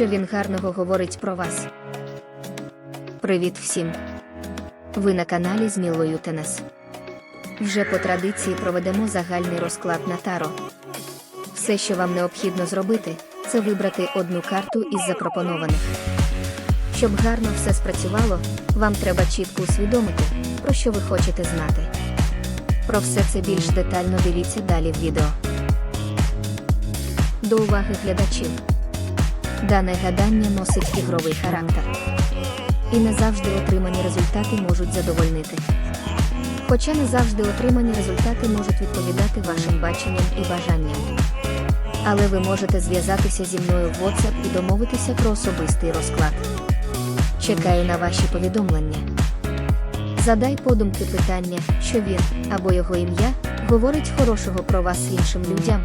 що він гарного говорить про вас. Привіт всім! Ви на каналі з Мілою Тенес. Вже по традиції проведемо загальний розклад на таро. Все, що вам необхідно зробити, це вибрати одну карту із запропонованих. Щоб гарно все спрацювало, вам треба чітко усвідомити, про що ви хочете знати. Про все це більш детально дивіться далі в відео. До уваги глядачів. Дане гадання носить ігровий характер. І не завжди отримані результати можуть задовольнити. Хоча не завжди отримані результати можуть відповідати вашим баченням і бажанням. Але ви можете зв'язатися зі мною в WhatsApp і домовитися про особистий розклад. Чекаю на ваші повідомлення. Задай подумки питання, що він або його ім'я говорить хорошого про вас іншим людям.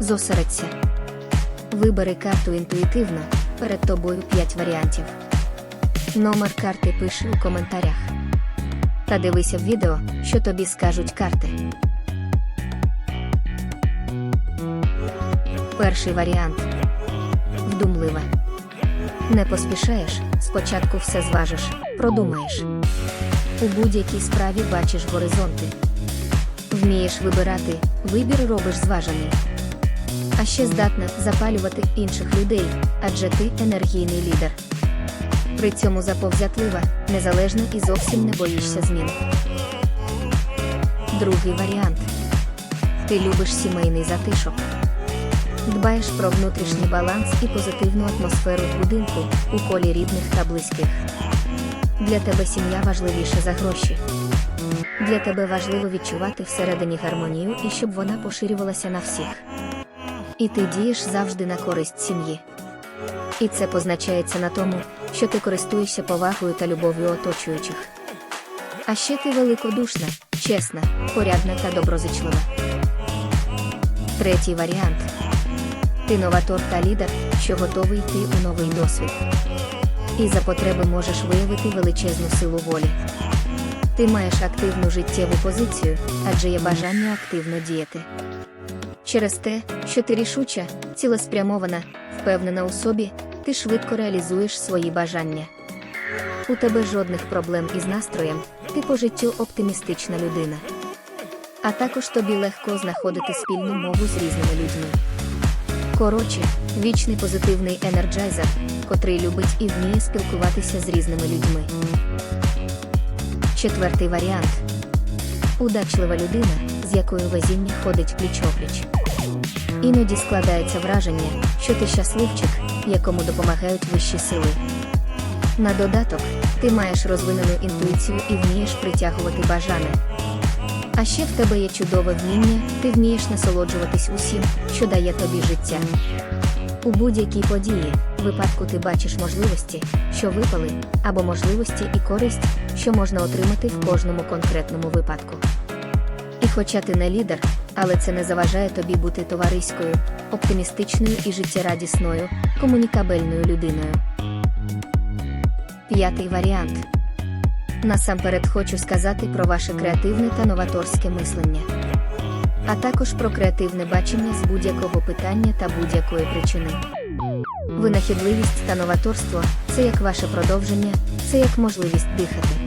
Зосередься. Вибери карту інтуїтивно, перед тобою 5 варіантів. Номер карти пиши у коментарях. Та дивися в відео, що тобі скажуть карти. Перший варіант. Вдумлива. Не поспішаєш, спочатку все зважиш, продумаєш. У будь-якій справі бачиш горизонти. Вмієш вибирати, вибір робиш зважений. А ще здатна запалювати інших людей, адже ти енергійний лідер. При цьому заповзятлива, незалежна і зовсім не боїшся змін. Другий варіант. Ти любиш сімейний затишок. Дбаєш про внутрішній баланс і позитивну атмосферу будинку у колі рідних та близьких. Для тебе сім'я важливіша за гроші. Для тебе важливо відчувати всередині гармонію і щоб вона поширювалася на всіх. І ти дієш завжди на користь сім'ї. І це позначається на тому, що ти користуєшся повагою та любов'ю оточуючих. А ще ти великодушна, чесна, порядна та доброзичлива. Третій варіант. Ти новатор та лідер, що готовий йти у новий досвід. І за потреби можеш виявити величезну силу волі. Ти маєш активну життєву позицію, адже є бажання активно діяти. Через те, що ти рішуча, цілеспрямована, впевнена у собі, ти швидко реалізуєш свої бажання. У тебе жодних проблем із настроєм, ти по життю оптимістична людина. А також тобі легко знаходити спільну мову з різними людьми. Коротше, вічний позитивний енерджайзер, котрий любить і вміє спілкуватися з різними людьми. Четвертий варіант удачлива людина, з якою везіння ходить пліч-опліч. Іноді складається враження, що ти щасливчик, якому допомагають вищі сили. На додаток, ти маєш розвинену інтуїцію і вмієш притягувати бажане. А ще в тебе є чудове вміння, ти вмієш насолоджуватись усім, що дає тобі життя. У будь-якій події, випадку ти бачиш можливості, що випали, або можливості і користь, що можна отримати в кожному конкретному випадку. Хоча ти не лідер, але це не заважає тобі бути товариською, оптимістичною і життєрадісною, комунікабельною людиною. П'ятий варіант. Насамперед хочу сказати про ваше креативне та новаторське мислення, а також про креативне бачення з будь-якого питання та будь-якої причини. Винахідливість та новаторство це як ваше продовження, це як можливість дихати.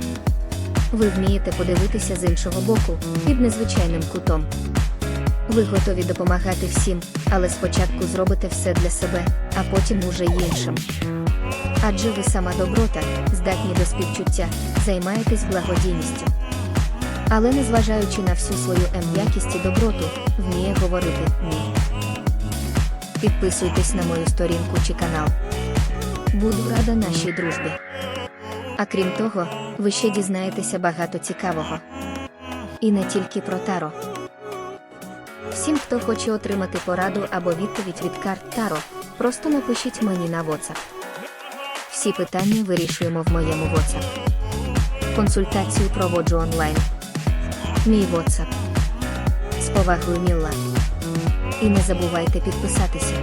Ви вмієте подивитися з іншого боку, під незвичайним кутом. Ви готові допомагати всім, але спочатку зробите все для себе, а потім уже іншим. Адже ви сама доброта, здатні до співчуття, займаєтесь благодійністю. Але незважаючи на всю свою ем'якість і доброту, вміє говорити ні. Підписуйтесь на мою сторінку чи канал. Буду рада нашій дружбі. А крім того, ви ще дізнаєтеся багато цікавого. І не тільки про таро. Всім, хто хоче отримати пораду або відповідь від карт Таро, просто напишіть мені на WhatsApp. Всі питання вирішуємо в моєму WhatsApp. Консультацію проводжу онлайн. Мій WhatsApp. З повагою Мілла. І не забувайте підписатися.